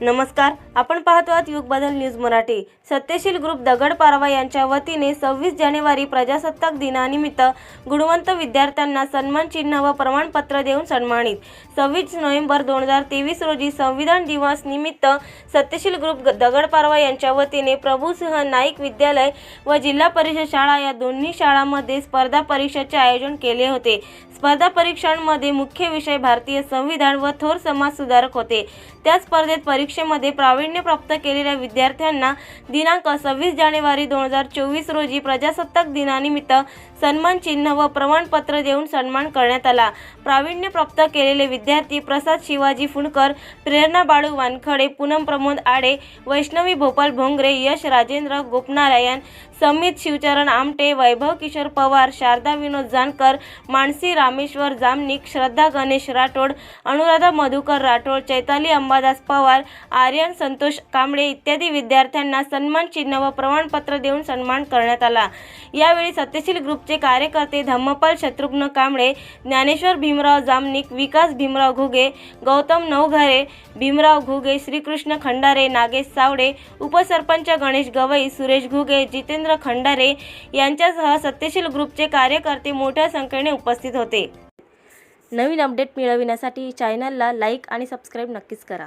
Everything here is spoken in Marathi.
नमस्कार आपण पाहतो आहात युग बदल न्यूज मराठी. सत्यशील ग्रुप दगड पारवा यांच्या वतीने सव्वीस जानेवारी प्रजासत्ताक दिनानिमित्त गुणवंत विद्यार्थ्यांना सन्मान चिन्ह व प्रमाणपत्र देऊन सन्मानित. सव्वीस नोव्हेंबर दोन हजार तेवीस रोजी संविधान दिवस निमित्त सत्यशील ग्रुप दगड पारवा यांच्या वतीने प्रभूसिंह नाईक विद्यालय व जिल्हा परिषद शाळा या दोन्ही शाळांमध्ये स्पर्धा परीक्षेचे आयोजन केले होते. स्पर्धा परीक्षांमध्ये मुख्य विषय भारतीय संविधान व थोर समाज सुधारक होते. त्या स्पर्धेत परीक्षा परीक्षेमध्ये प्रावीण्य प्राप्त केलेल्या विद्यार्थ्यांना दिनांक सव्वीस जानेवारी दोन हजार चोवीस रोजी प्रजासत्ताक दिनानिमित्त सन्मान चिन्ह व प्रमाणपत्र देऊन सन्मान करण्यात आला. प्रावीण्य प्राप्त केलेले विद्यार्थी प्रसाद शिवाजी फुंडकर प्रेरणा बाळू वानखडे पूनम प्रमोद आडे वैष्णवी भोपाल भोंगरे यश राजेंद्र गोपनारायण समित शिवचरण आमटे वैभव किशोर पवार शारदा विनोद जानकर मानसी रामेश्वर जामनिक श्रद्धा गणेश राठोड अनुराधा मधुकर राठोड चैताली अंबादास पवार आर्यन संतोष कांबळे इत्यादी विद्यार्थ्यांना सन्मान चिन्ह व प्रमाणपत्र देऊन सन्मान करण्यात आला. यावेळी सत्यशील ग्रुपचे कार्यकर्ते धम्मपाल शत्रुघ्न कांबळे ज्ञानेश्वर भीमराव जामनिक विकास भीमराव घुगे गौतम नवघरे भीमराव घुगे श्रीकृष्ण खंडारे नागेश सावडे उपसरपंच गणेश गवई सुरेश घुगे जितेंद्र खंडारे यांच्यासह सत्यशील ग्रुपचे कार्यकर्ते मोठ्या संख्येने उपस्थित होते. नवीन अपडेट मिळविण्यासाठी चॅनलला लाईक आणि सबस्क्राईब नक्कीच करा.